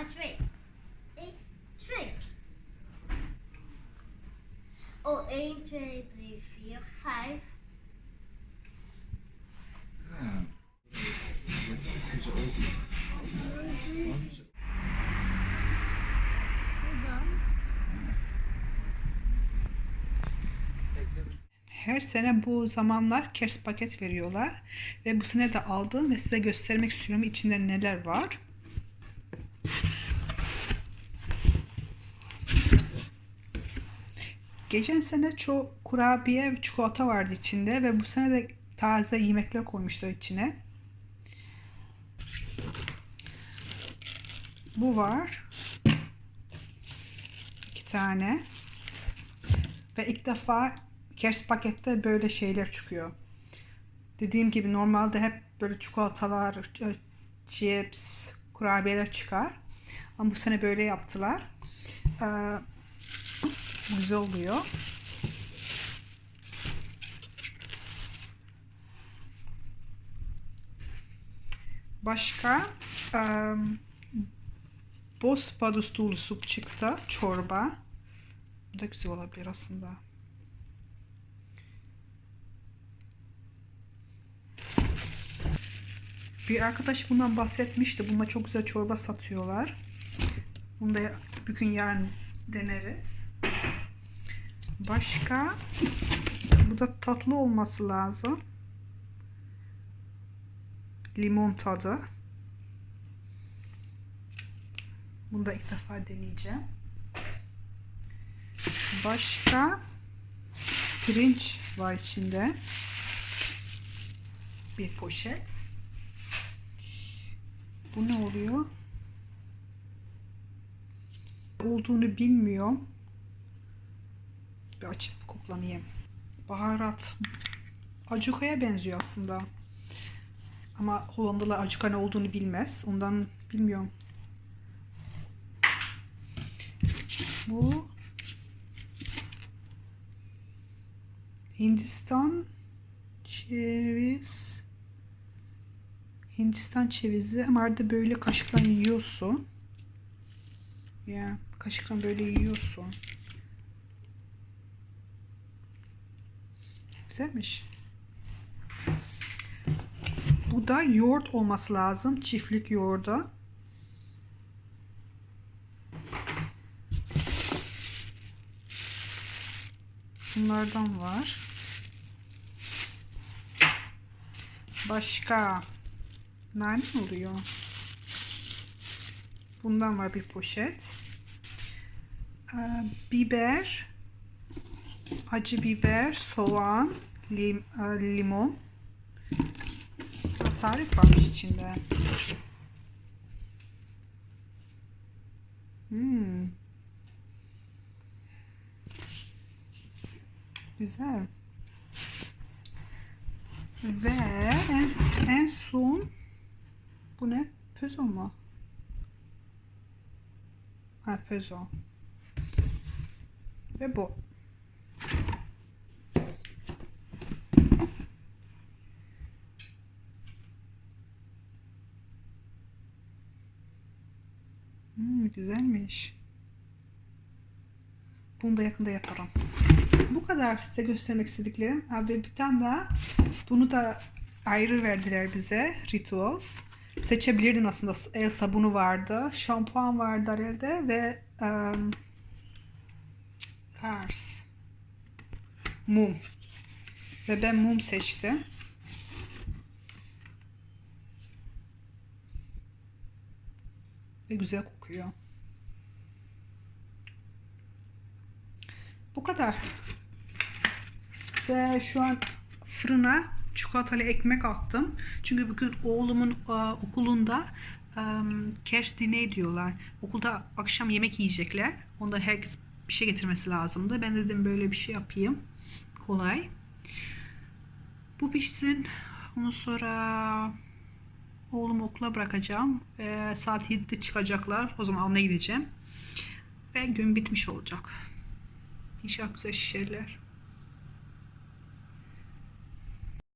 a tree. A tree. Oh, 1, 2, 3, 4, 5. Ja. Onze ogen. Onze- Buradan. Her sene bu zamanlar kers paket veriyorlar. Ve bu sene de aldım ve size göstermek istiyorum içinde neler var. Geçen sene çok kurabiye ve çikolata vardı içinde ve bu sene de taze yemekler koymuşlar içine. Bu var. İki tane. Ve ilk defa Kers pakette böyle şeyler çıkıyor. Dediğim gibi normalde hep böyle çikolatalar, chips, kurabiyeler çıkar. Ama bu sene böyle yaptılar. Ee, güzel oluyor. Başka um, boz padustulu sup çıktı. Çorba. Bu da güzel olabilir aslında. Bir arkadaş bundan bahsetmişti. Bunda çok güzel çorba satıyorlar. Bunu da bugün yarın deneriz. Başka bu da tatlı olması lazım. Limon tadı. Bunu da ilk defa deneyeceğim. Başka pirinç var içinde. Bir poşet. Bu ne oluyor? Olduğunu bilmiyorum. Bir açıp koklanayım. Baharat. Acuka'ya benziyor aslında. Ama Hollandalılar acuka ne olduğunu bilmez. Ondan bilmiyorum. Bu Hindistan ceviz Hindistan cevizi ama arada böyle kaşıkla yiyorsun. Ya kaşıkla böyle yiyorsun. Güzelmiş. Bu da yoğurt olması lazım. Çiftlik yoğurdu. Bunlardan var. Başka nane oluyor? Bundan var bir poşet. Ee, biber, acı biber, soğan, lim, e, limon. Tarif varmış içinde. Hmm. Güzel. Ve en, en son bu ne? Pözo mu? Ha pözo. Ve bu. Hmm, güzelmiş. Bunu da yakında yaparım. Bu kadar size göstermek istediklerim. Abi bir tane daha bunu da ayrı verdiler bize. Rituals. Seçebilirdin aslında. El sabunu vardı. Şampuan vardı herhalde ve um, Cars. Mum. Ve ben mum seçtim. Ve güzel kokuyor. Bu kadar. Ve şu an fırına çikolatalı ekmek attım. Çünkü bugün oğlumun e, okulunda e, cash diney diyorlar. Okulda akşam yemek yiyecekler. Ondan herkes bir şey getirmesi lazımdı. Ben dedim böyle bir şey yapayım. Kolay. Bu pişsin. Ondan sonra oğlumu okula bırakacağım. Ve saat 7'de çıkacaklar. O zaman almaya gideceğim. Ve gün bitmiş olacak. İnşallah güzel şişerler.